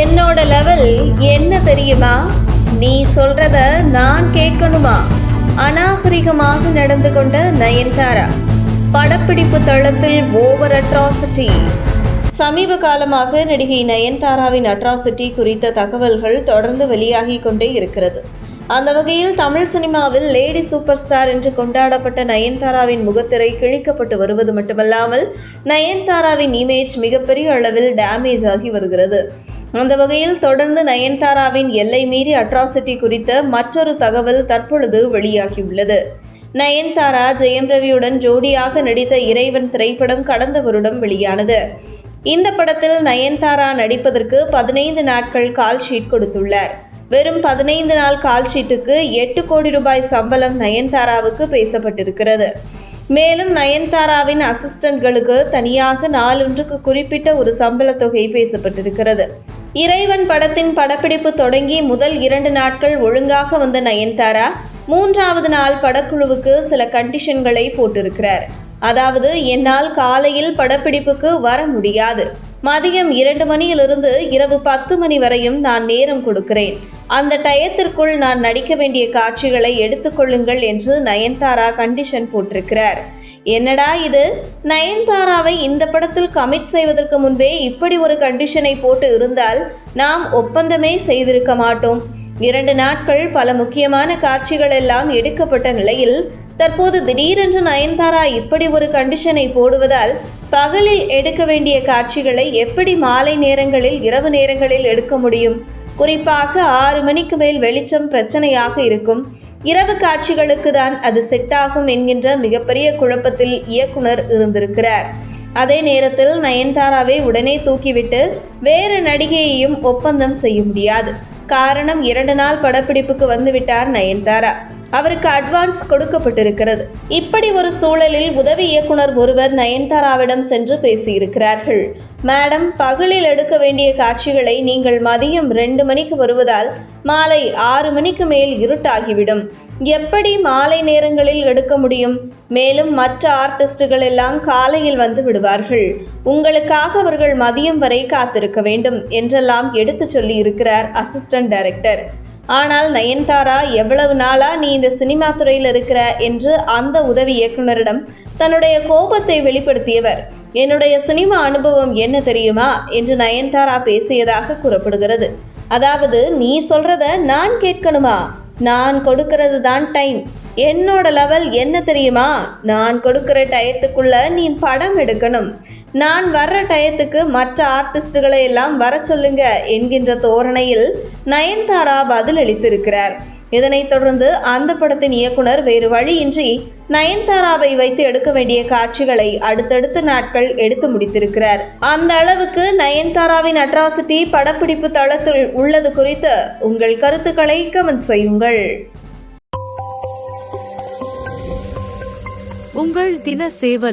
என்னோட லெவல் என்ன தெரியுமா? நீ சொல்றத நான் கேட்கணுமா? அநாகரிகமாக நடந்து கொண்ட நயன்தாரா படப்பிடிப்பு தளத்தில் ஓவர் அட்ராசிட்டி சமீப காலமாக நடிகை நயன்தாராவின் அட்ராசிட்டி குறித்த தகவல்கள் தொடர்ந்து வெளியாகி கொண்டே இருக்கிறது. அந்த வகையில் தமிழ் சினிமாவில் லேடி சூப்பர் ஸ்டார் என்று கொண்டாடப்பட்ட நயன்தாராவின் முகத்திரை கிழிக்கப்பட்டு வருவது மட்டுமல்லாமல் நயன்தாராவின் இமேஜ் மிகப்பெரிய அளவில் டேமேஜ் ஆகி வருகிறது. அந்த வகையில் தொடர்ந்து நயன்தாராவின் எல்லை மீறி அட்ராசிட்டி குறித்த மற்றொரு தகவல் தற்பொழுது வெளியாகியுள்ளது. நயன்தாரா ஜெயம் ரவியுடன் ஜோடியாக நடித்த இறைவன் திரைப்படம் கடந்த வருடம் வெளியானது. இந்த படத்தில் நயன்தாரா நடிப்பதற்கு பதினைந்து நாட்கள் கால் ஷீட் கொடுத்துள்ளார். வெறும் பதினைந்து நாள் கால் ஷீட்டுக்கு எட்டு கோடி ரூபாய் சம்பளம் நயன்தாராவுக்கு பேசப்பட்டிருக்கிறது. மேலும் நயன்தாராவின் அசிஸ்டன்ட்களுக்கு தனியாக நாளொன்றுக்கு குறிப்பிட்ட ஒரு சம்பளத் தொகை பேசப்பட்டிருக்கிறது. இறைவன் படத்தின் படப்பிடிப்பு தொடங்கி முதல் இரண்டு நாட்கள் ஒழுங்காக வந்த நயன்தாரா மூன்றாவது நாள் படக்குழுவுக்கு சில கண்டிஷன்களை போட்டிருக்கிறார். அதாவது என்னால் காலையில் படப்பிடிப்புக்கு வர முடியாது. மதியம் இரண்டு மணியிலிருந்து இரவு பத்து மணி வரையும் நான் நேரம் கொடுக்கிறேன். அந்த டயத்திற்குள் நான் நடிக்க வேண்டிய காட்சிகளை எடுத்துக்கொள்ளுங்கள் என்று நயன்தாரா கண்டிஷன் போட்டிருக்கிறார். என்னடா இது? நயன்தாராவை இந்த படத்தில் கமிட் செய்வதற்கு முன்பே இப்படி ஒரு கண்டிஷனை போட்டு இருந்தால் நாம் ஒப்பந்தமே செய்திருக்க மாட்டோம். இரண்டு நாட்கள் பல முக்கியமான காட்சிகள் எல்லாம் எடுக்கப்பட்ட நிலையில் தற்போது திடீரென்று நயன்தாரா இப்படி ஒரு கண்டிஷனை போடுவதால் பகலில் எடுக்க வேண்டிய காட்சிகளை எப்படி மாலை நேரங்களில் இரவு நேரங்களில் எடுக்க முடியும்? குறிப்பாக ஆறு மணிக்கு மேல் வெளிச்சம் பிரச்சனையாக இருக்கும். இரவு காட்சிகளுக்கு தான் அது செட் ஆகும் என்கின்ற மிகப்பெரிய குழப்பத்தில் இயக்குனர் இருந்திருக்கிறார். அதே நேரத்தில் நயன்தாராவை உடனே தூக்கிவிட்டு வேறு நடிகையையும் ஒப்பந்தம் செய்ய முடியாது. காரணம் இரண்டு நாள் படப்பிடிப்புக்கு வந்துவிட்டார் நயன்தாரா. அவருக்கு அட்வான்ஸ் கொடுக்கப்பட்டிருக்கிறது. இப்படி ஒரு சூழலில் உதவி இயக்குனர் ஒருவர் நயன்தாராவிடம் சென்று பேசியிருக்கிறார்கள். மேடம் பகலில் எடுக்க வேண்டிய காட்சிகளை நீங்கள் மதியம் ரெண்டு மணிக்கு வருவதால் மாலை ஆறு மணிக்கு மேல் இருட்டாகிவிடும். எப்படி மாலை நேரங்களில் எடுக்க முடியும்? மேலும் மற்ற ஆர்டிஸ்டுகள் எல்லாம் காலையில் வந்து விடுவார்கள். உங்களுக்காக அவர்கள் மதியம் வரை காத்திருக்க வேண்டும் என்றெல்லாம் எடுத்து சொல்லி இருக்கிறார் அசிஸ்டன்ட் டைரக்டர். ஆனால் நயன்தாரா எவ்வளவு நாளா நீ இந்த சினிமா துறையில் இருக்கிற? என்று அந்த உதவி இயக்குனரிடம் தன்னுடைய கோபத்தை வெளிப்படுத்தியவர் என்னுடைய சினிமா அனுபவம் என்ன தெரியுமா? என்று நயன்தாரா பேசியதாக கூறப்படுகிறது. அதாவது நீ சொல்றத நான் கேட்கணுமா? நான் கொடுக்கிறது தான் டைம். என்னோட லெவல் என்ன தெரியுமா? நான் கொடுக்குற டயத்துக்குள்ள நீ படம் எடுக்கணும். நான் வர்ற டயத்துக்கு மற்ற ஆர்டிஸ்டுகளை எல்லாம் வர சொல்லுங்க என்கின்ற தோரணையில் நயன்தாரா பதிலளித்திருக்கிறார். இதனைத் தொடர்ந்து அந்த படத்தின் இயக்குனர் வேறு வழியின்றி நயன்தாராவை வைத்து எடுக்க வேண்டிய காட்சிகளை அடுத்தடுத்த நாட்கள் எடுத்து முடித்திருக்கிறார். அந்த அளவுக்கு நயன்தாராவின் அட்ராசிட்டி படப்பிடிப்பு தளத்தில் உள்ளது குறித்து உங்கள் கருத்துக்களை கமெண்ட் செய்யுங்கள். உங்கள் தின சேவல்